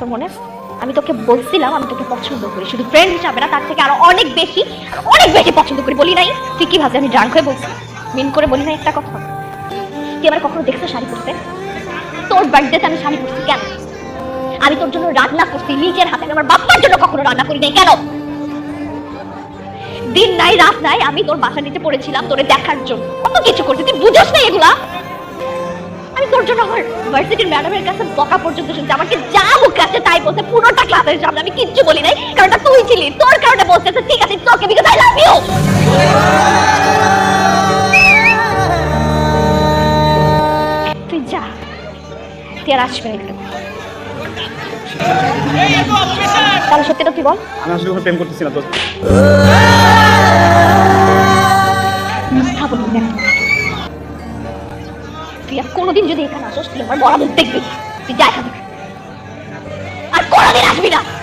তোর মনে, আমি তোকে বলছিলাম আমি তোকে পছন্দ করি। শুধু ফ্রেন্ড হিসাবে না, তার থেকে আরও অনেক বেশি অনেক বেশি পছন্দ করি। বলি নাই, তুই কি ভাবছিস? আমি ড্রাঙ্ক হয়ে বলছি। মিন করে বলি নাই একটা কথা। তুই আমার কখনো দেখছ শাড়ি পরতে? তোর বার্থডেতে আমি শাড়ি পরছি কেন? আমি তোর জন্য রান্না করছি, নিজের হাতে। আমার বাপ্পার জন্য কখনো রান্না করি নাই, কেন? দিন নাই, রাত নাই, আমি তোর বাসা নিতে পড়েছিলাম তোরে দেখার জন্য। কত কিছু করছি, তুই বুঝোস না এগুলা? আমি তোর জন্য আমার ভার্সিটির ম্যাডামের কাছে বকা পর্যন্ত শুনছি। আমাকে যা মুখে বলতে পুরোটা ক্লাসের সামনে আমি কিচ্ছু বলি নাই কারণ তুই ছিলি তোর কারণে বলতেছে ঠিক আছে তোকে বিকজ আই লাভ ইউ তুই যা তুই আর আসবে না এখানে। তাহলে সত্যিটা তুই বল? আমি আসলে প্রেম করতেছি না তো। মিথ্যা বলবি না। তুই আর কোনোদিন যদি এখানে আসোস তুই আমার বড় মুখ দেখবি। তুই যা এখান আসবি না